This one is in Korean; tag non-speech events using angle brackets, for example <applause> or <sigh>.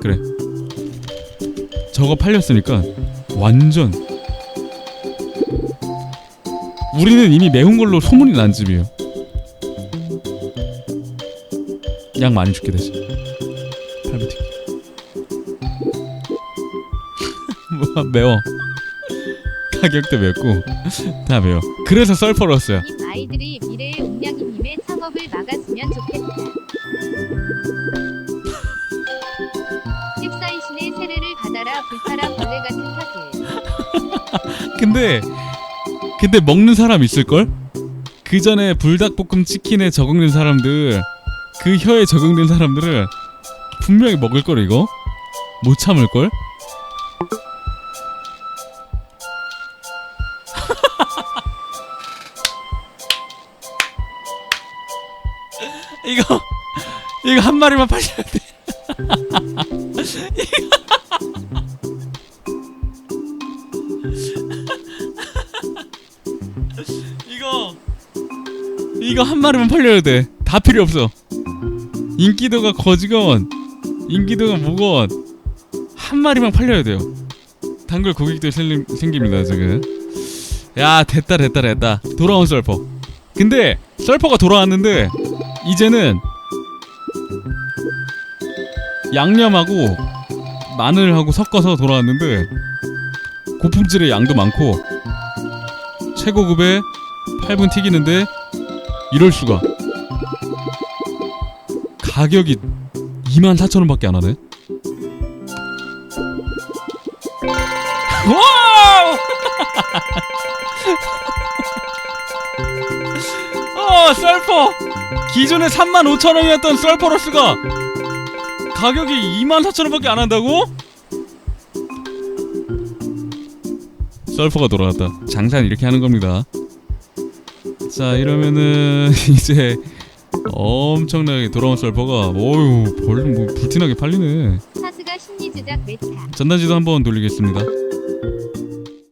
그래. 저거 팔렸으니까 완전. 우리는 이미 매운 걸로 소문이 난 집이에요. 양 많이 죽게 되지 팔부튀기 뭐 매워? 가격도 맵고 다 매워. 그래서 님 아이들이 미래의 웅냥이님의 창업을 막았으면 좋겠다. 받아라 불타라 벌레 같은 사슬. <laughs> 근데 근데 먹는 사람 있을걸? 그 전에 불닭볶음 치킨에 적응된 사람들 그 혀에 적응된 사람들은 분명히 먹을 걸 이거 못 참을 걸? <laughs> 이거 이거 한 마리만 팔려야 돼. <laughs> 이거 한 마리만 팔려야 돼. 다 필요 없어. 인기도가 거지건 인기도가 뭐건 한 마리만 팔려야 돼요. 단골 고객들 생림, 생깁니다 지금. 야 됐다 됐다 됐다. 돌아온 썰퍼. 근데 썰퍼가 돌아왔는데 이제는 양념하고 마늘하고 섞어서 돌아왔는데 고품질의 양도 많고 최고급의 8분 튀기는데 이럴 수가 가격이 24,000원밖에 안 하네. 와우! <laughs> 어, 썰퍼! 기존에 35,000원이었던 썰퍼러스가 가격이 24,000원밖에 안 한다고? 썰퍼가 돌아왔다. 장사는 이렇게 하는 겁니다. 자 이러면은 <laughs> 이제 엄청나게 돌아온 썰퍼가 어유 벌 뭐 불티나게 팔리네. 사스가 심리 제작 메타. 전단지도 한번 돌리겠습니다.